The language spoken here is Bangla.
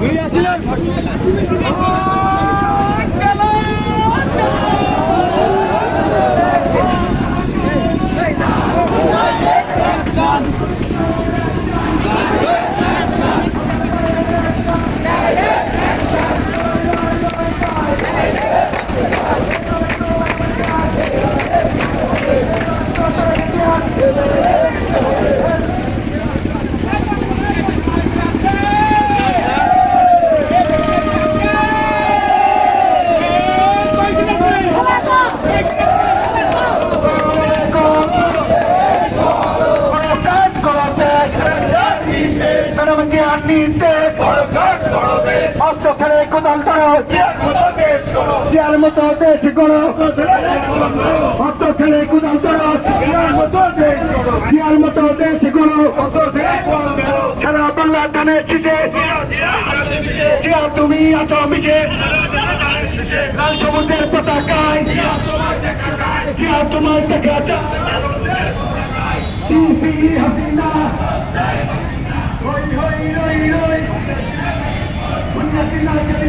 Mira, si la... অস্ত্র ছেড়ে কোদাল ধরো। জিয়ার মতো দেশ গড়ো। অস্ত্র ছেড়ে কোদাল ধরো। জিয়ার মতো দেশ গড়ো। সারা বাংলা ধানের শীষে জিয়া তুমি আছো মিশে লাল সবুজের পতাকায়। জিয়া তোমার দেখা যায়। হাসিনা। Thank you.